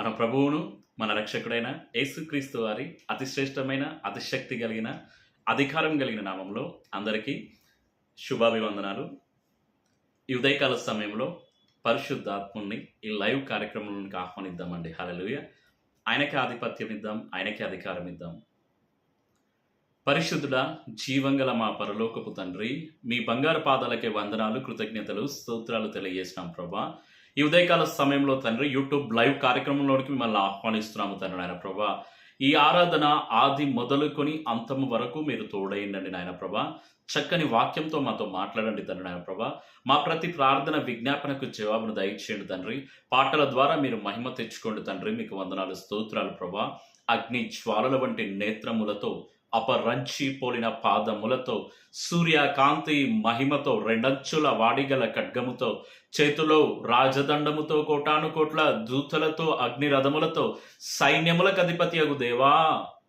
మన ప్రభువును మన రక్షకుడైన యేసుక్రీస్తు వారి అతిశ్రేష్టమైన అతిశక్తి కలిగిన అధికారం కలిగిన నామంలో అందరికీ శుభాభివందనాలు. ఈ ఉదయకాల సమయంలో పరిశుద్ధాత్ముని ఈ లైవ్ కార్యక్రమంలోకి ఆహ్వానిద్దామండి. హలలుయ ఆయనకే ఆధిపత్యం ఇద్దాం ఆయనకే అధికారం ఇద్దాం. పరిశుద్ధుడ జీవంగల మా పరలోకపు తండ్రి మీ బంగారు పాదాలకే వందనాలు కృతజ్ఞతలు స్తోత్రాలు తెలియజేసినాం ప్రభా. ఈ ఉదయకాల సమయంలో తండ్రి యూట్యూబ్ లైవ్ కార్యక్రమంలోనికి మిమ్మల్ని ఆహ్వానిస్తున్నాము తండ్రి నాయన ప్రభా. ఈ ఆరాధన ఆది మొదలుకొని అంతము వరకు మీరు తోడైండండి నాయన ప్రభా. చక్కని వాక్యంతో మాతో మాట్లాడండి తండ్రి నాయన ప్రభా. మా ప్రతి ప్రార్థన విజ్ఞాపనకు జవాబును దయచేయండి తండ్రి. పాటల ద్వారా మీరు మహిమ తెచ్చుకోండి తండ్రి. మీకు వందనాలు స్తోత్రాలు ప్రభా. అగ్ని జ్వాలల వంటి నేత్రములతో అపరంచి పోలిన పాదములతో సూర్యకాంతి మహిమతో రెండంచుల వాడిగల ఖడ్గముతో చేతిలో రాజదండముతో కోటాను కోట్ల దూతలతో అగ్నిరథములతో సైన్యముల సైన్యములకు అధిపతి అగు దేవా.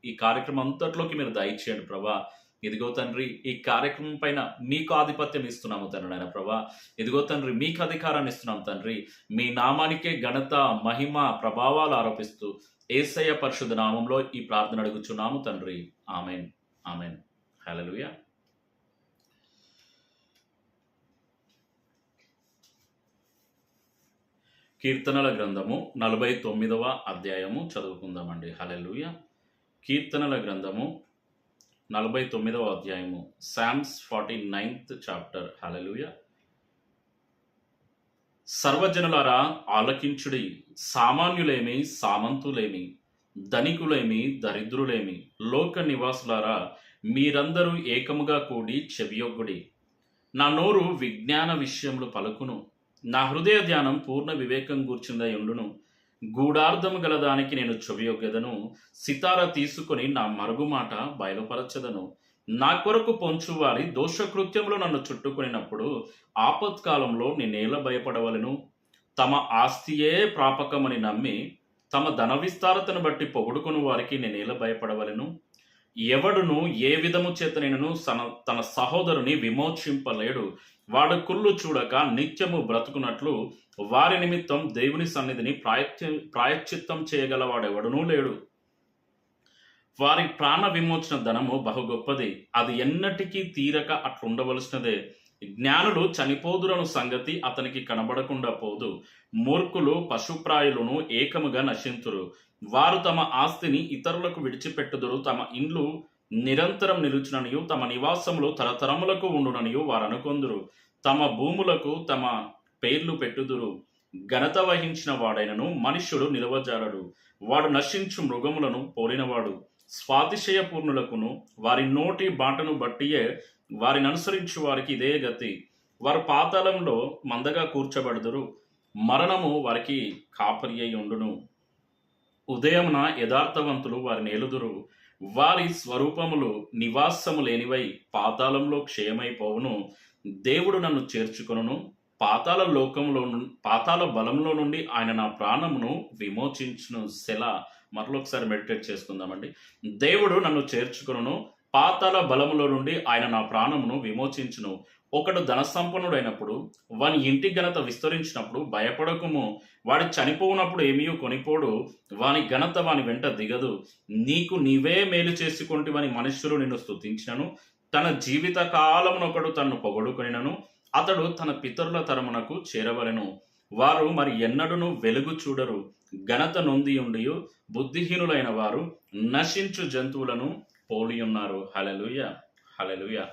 ఈ కార్యక్రమం అంతట్లోకి మీరు దయచేయండి ప్రభా. ఇదిగో తండ్రి ఈ కార్యక్రమం పైన మీకు ఆధిపత్యం ఇస్తున్నాము తండ్రి నాయన ప్రభా. ఇదిగో తండ్రి మీకు అధికారాన్ని ఇస్తున్నాం తండ్రి. మీ నామానికే ఘనత మహిమ ప్రభావాలు ఆరోపిస్తూ ఏసయ్య పరిశుద్ధ నామంలో ఈ ప్రార్థన అడుగుచున్నాము తండ్రి. ఆమెన్. ఆమెన్. హలలుయ కీర్తనల గ్రంథము నలభై తొమ్మిదవ అధ్యాయము చదువుకుందామండి. హల్లెలూయా. కీర్తనల గ్రంథము నలభై తొమ్మిదవ అధ్యాయము Psalms forty ninth chapter. Hallelujah. సర్వజనులారా ఆలకించుడి సామాన్యులేమి సామంతులేమి ధనికులేమి దరిద్రులేమి లోక నివాసులారా మీరందరూ ఏకముగా కూడి చెవియొగ్గుడి. నా నోరు విజ్ఞాన విషయములు పలుకును నా హృదయ ధ్యానం పూర్ణ వివేకం గూర్చిందై ఉండును. గూఢార్థము గలదానికి నేను చెవియొగ్గదను సితార తీసుకొని నా మరుగుమాట బయలుపరచదను. నా కొరకు పొంచువారి దోషకృత్యంలో నన్ను చుట్టుకునినప్పుడు ఆపత్కాలంలో నేనేల భయపడవలను. తమ ఆస్తియే ప్రాపకమని నమ్మి తమ ధన విస్తారతను బట్టి పొగుడుకుని వారికి నేనేల భయపడవలను. ఎవడును ఏ విధము చేతనైనను తన తన సహోదరుని విమోచింపలేడు. వాడు కుళ్ళు చూడక నిత్యము బ్రతుకున్నట్లు వారి నిమిత్తం దేవుని సన్నిధిని ప్రాయత్య ప్రాయశ్చిత్తం చేయగలవాడెవడనూ లేడు. వారి ప్రాణ విమోచన ధనము బహు గొప్పది. అది ఎన్నటికీ తీరక అట్లుండవలసినదే. జ్ఞానులు చనిపోదురను సంగతి అతనికి కనబడకుండా పోదు. మూర్ఖులు పశుప్రాయులను ఏకముగా నశింతురు. వారు తమ ఆస్తిని ఇతరులకు విడిచిపెట్టుదురు. తమ ఇండ్లు నిరంతరం నిలుచుననియు తమ నివాసములు తరతరములకు ఉండుననియు వారు అనుకొందురు తమ భూములకు తమ పేర్లు పెట్టుదురు. ఘనత వహించిన వాడైనను మనుష్యుడు నిలవజాలడు. వాడు నశించు మృగములను పోలినవాడు. స్వాతిశయపూర్ణులకును వారి నోటి బాటను బట్టియే వారిని అనుసరించు వారికి ఇదే గతి. వారు పాతాళంలో మందగా కూర్చబడుదురు. మరణము వారికి కాపరి అయి ఉండును. ఉదయమున యథార్థవంతులు వారిని ఏలుదురు. వారి స్వరూపములు నివాసము లేనివై పాతాళంలో క్షయమైపోవును. దేవుడు నన్ను చేర్చుకొనును. పాతాల లోకంలో ను- పాతాల బలంలో నుండి ఆయన నా ప్రాణమును విమోచించును. సెల మరొకసారి మెడిటేట్ చేసుకుందామండి. దేవుడు నన్ను చేర్చుకును పాతాల బలములో నుండి ఆయన నా ప్రాణమును విమోచించును. ఒకడు ధనసంపన్నుడైనప్పుడు వాని ఇంటి ఘనత విస్తరించినప్పుడు భయపడకుము. వాడి చనిపోనప్పుడు ఏమీయో కొనిపోడు. వాని ఘనత వాని వెంట దిగదు. నీకు నీవే మేలు చేసుకుంటువని మనుష్యులు నిన్ను స్థుతించినను తన జీవిత కాలమునొకడు తన్ను పొగడుకొనినను. అతడు తన పితరుల తరమునకు చేరవలెను. వారు మరి ఎన్నడును వెలుగు చూడరు. ఘనత నొంది ఉండి బుద్ధిహీనులైన వారు నశించు జంతువులను పోలియున్నారు హలలుయ హలలుయ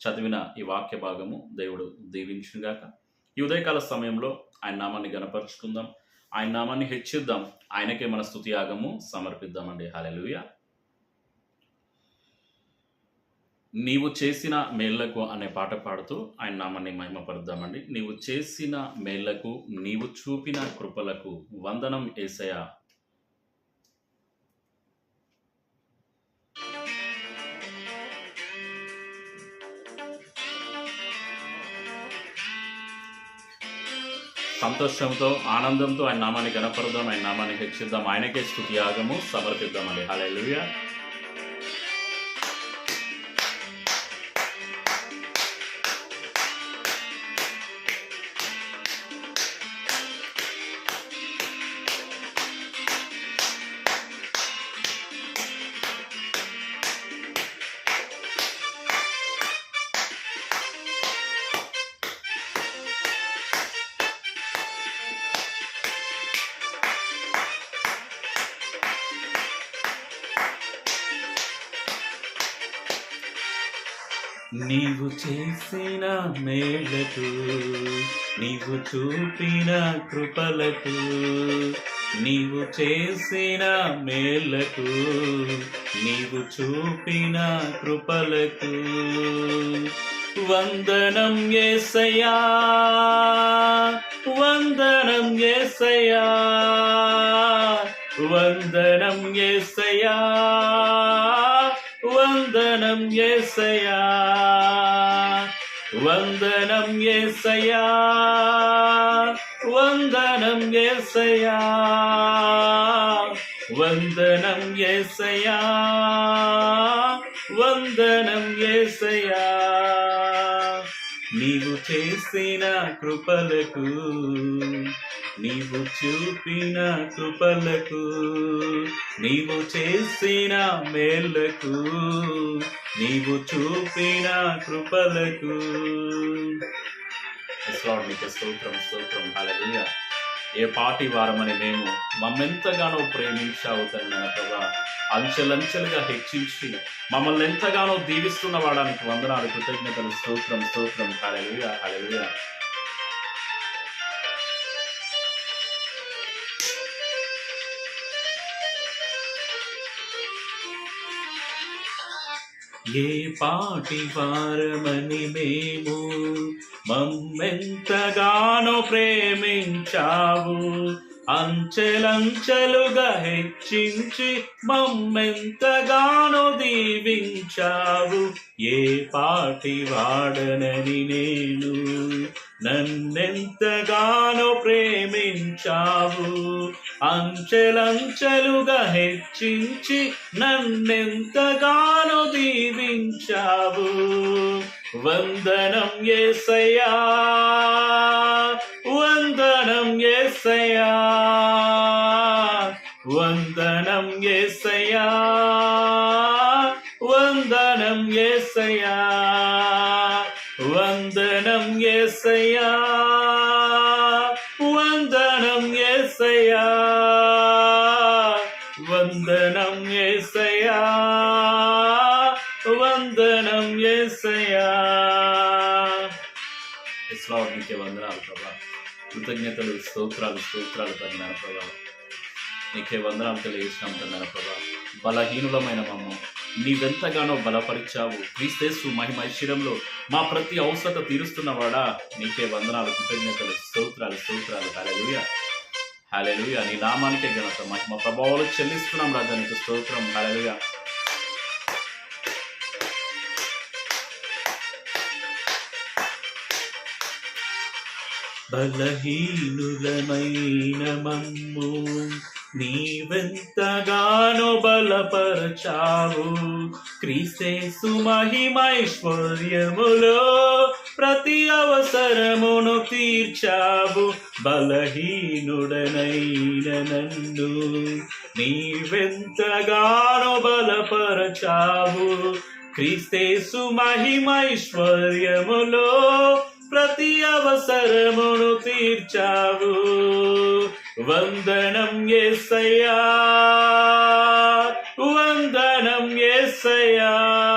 చదివిన ఈ వాక్య భాగము దేవుడు దీవించుగాక ఈ ఉదయకాల సమయంలో ఆయన నామాన్ని గనపరుచుకుందాం ఆయన నామాన్ని హెచ్చిద్దాం. ఆయనకే మన స్తుతి యాగము సమర్పిద్దామండి. హలెలుయ నీవు చేసిన మేళ్ళకు అనే పాట పాడుతూ ఆయన నామాన్ని మహిమపరుద్దామండి. నీవు చేసిన మేళ్ళకు నీవు చూపిన కృపలకు వందనం ఏసయ. సంతోషంతో ఆనందంతో ఆయన నామాన్ని గణపరుద్దాం ఆయన నామాన్ని హెచ్చిద్దాం. ఆయనకే స్థుతి యాగము సమర్పిద్దామండి. హల్లెలూయా. నీవు చేసిన మేలకు నీవు చూపిన కృపలకు నీవు చేసిన మేలకు నీవు చూపిన కృపలకు వందనం ఏసయ్యా వందనం ఏసయ్యా వందనం ఏసయ్యా. వందనం ఏసయ్యా. వందనం ఏసయ్యా. వందనం ఏసయ్యా. వందనం ఏసయ్యా. వందనం ఏసయ్యా. నీవు చేసిన కృపలకు నీవు చూపిన కృపలకు నీవు చేసిన మేళ్ళకు నీవు చూపిన కృపలకు. నీకు స్తోత్రం స్తోత్రం. హల్లెలూయా ఏ పాటి వారమని మేము మమ్మెంతగానో ప్రేమించావు తన ప్రభా. అంచెలంచెలుగా హెచ్చించి మమ్మల్ని ఎంతగానో దీవిస్తున్న వాడానికి వందనాలు కృతజ్ఞతలు. స్తోత్రం స్తోత్రం. హల్లెలూయా హల్లెలూయా ఏ పాటి వారమని మేము మమ్మెంతగానో ప్రేమించావు. అంచెలంచెలుగా హెచ్చించి మమ్మెంతగానో దీవించావు. ఏ పాటి వాడనని నేను నన్నెంతగానో ప్రేమించావు. అంచెలంచెలుగా హెచ్చించి నన్నెంతగానో దీవించావు. వందనం ఏసయ్యా వందనం ఏసయ్యా వందనం ఏసయ్యా వందనం ఏసయ్యా. వందనం ఏసయ్యా. ఇస్లాం నీకే వందనాలు ప్రభా. కృతజ్ఞతలు స్తోత్రాలు స్తోత్రాలు తగిన ప్రభా. నీకే వందనాలు తెలియజేసినాం తగిన ప్రభా. బలహీనులమైన మమ్మ నీవెంతగానో బలపరిచావు. క్రీస్తేసు మహిమ ఐశ్వర్యంలో మా ప్రతి అవసరత తీరుస్తున్నవాడా నీకే వందనాలు కృతజ్ఞతలు స్తోత్రాలు స్తోత్రాలు. హాలెలుయ హాలెలుయ నీ నామానికే ఘనత మహిమ ప్రభావాలు చెల్లిస్తున్నాం రాజా. నీకు స్తోత్రం. హాలెలుయ బలహీనులమైన మమ్ము నీవెంతగానో బలపరచావు. క్రీస్తేసు మహిమైశ్వర్యములో ప్రతి అవసరమును తీర్చావు. బలహీనుడనైన నన్ను నీవెంతగానో బలపరచావు. క్రీస్తేసు మహిమైశ్వర్యములో ప్రతి అవసరమును తీర్చావు. వందనం ఏసయ్యా. వందనం ఏసయ్యా.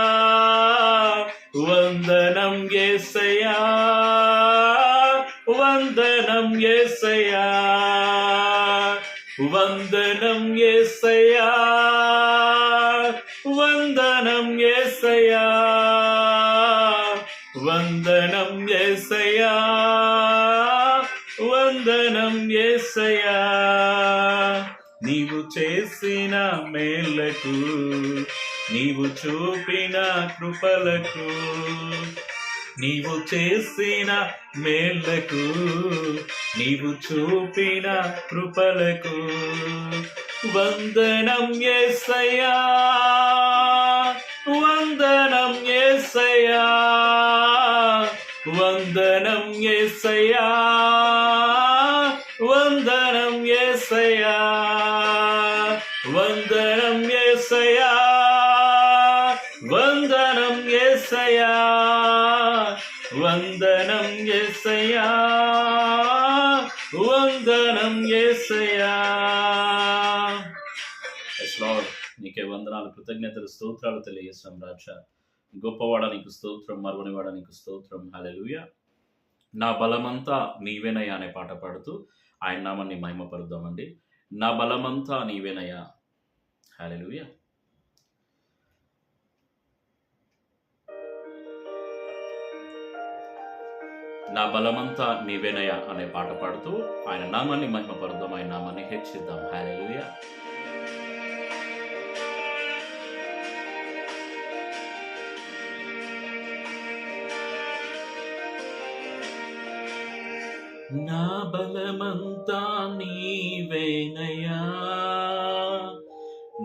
నీవు చేసిన మేళ్ళకు నీవు చూపిన కృపలకు నీవు చేసిన మేళ్ళకు నీవు చూపిన కృపలకు వందనం ఏసయ్యా వందనం ఏసయ్యా. వందనం ఎస్సయ్యా వందనం ఎస్సయ్యా వందనం ఎస్సయ్యా వందనం ఎస్సయ్యా వందనం ఎస్సయ్యా వందనం ఎస్సయ్యా నీకే వందనాలు కృతజ్ఞతలు స్తోత్రాలు తెలియజేస్తాం రాజా. గొప్పవాడ నీకు స్తోత్రం మరువనివాడ నీకు స్తోత్రం. హల్లెలూయా నా బలమంతా నీవేనయ్యా అనే పాట పాడుతూ ఆయన నామాన్ని మహిమపరుద్దామండి. నా బలమంతా నీవేనయ్యా. హల్లెలూయా నా బలమంతా నీవేనయ్యా అనే పాట పాడుతూ ఆయన నామాన్ని మహిమపరుద్దాం ఆయన నామాన్ని హెచ్చిద్దాం. హల్లెలూయా నా బలమంతా నీవేనయా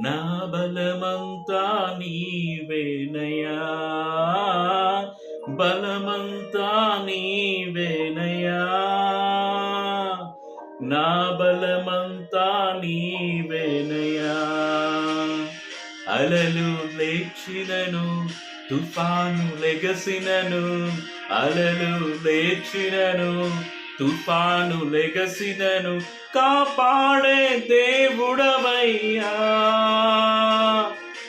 నా బలమంతా నీవేనయా బలమంతా నీవేనయా నా బలమంతా నీవేనయా అలలు లేచినను తుఫాను లెగసినను అలలు లేచినను తుఫాను లెగసినను కాపాడే దేవుడవయ్యా.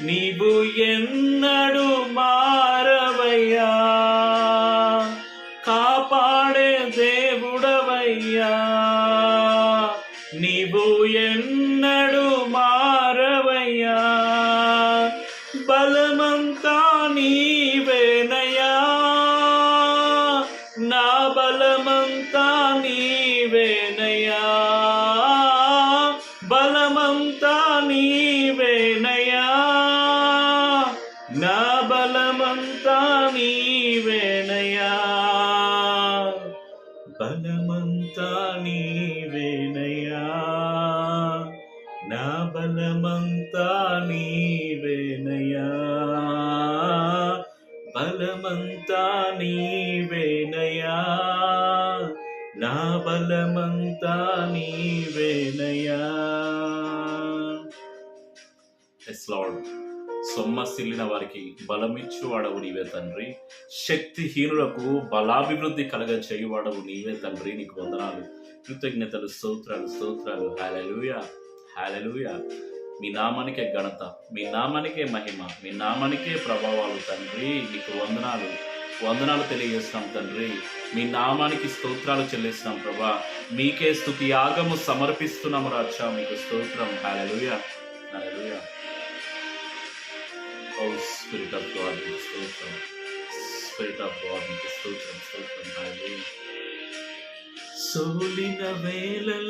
నీవు ఎన్నడు మా నీవేనయా నా బలమంతా నీవేనయా ఎస్ లార్డ్ సొమ్మసిల్లిన వారికి బలమిచ్చువాడవు నీవే తండ్రి. శక్తిహీనులకు బలాభివృద్ధి కలగ చేయువాడవు నీవే తండ్రి. నీకు వందనాలు. కృతజ్ఞతలు స్తోత్రాలు స్తోత్రాలు. హాలూయ హాలూయ మీ నామానికే ఘనత మీ నామానికే మహిమ మీ నామానికే ప్రభావాలు తండ్రి. నీకు వందనాలు. వందనాలు తెలియజేస్తాం తండ్రి. మీ నామానికి స్తోత్రాలు చెల్లిస్తాం ప్రభా. మీకే స్థుతి యాగము సమర్పిస్తున్నాము రాజా. మీకు స్తోత్రం. Hallelujah hallelujah oh spirit of God మీకు స్తోత్రం. స్పిరిట్ ఆఫ్ గాడ్ మీకు స్తోత్రం స్తోత్రం. హాలెలూయా సోలిన వేళల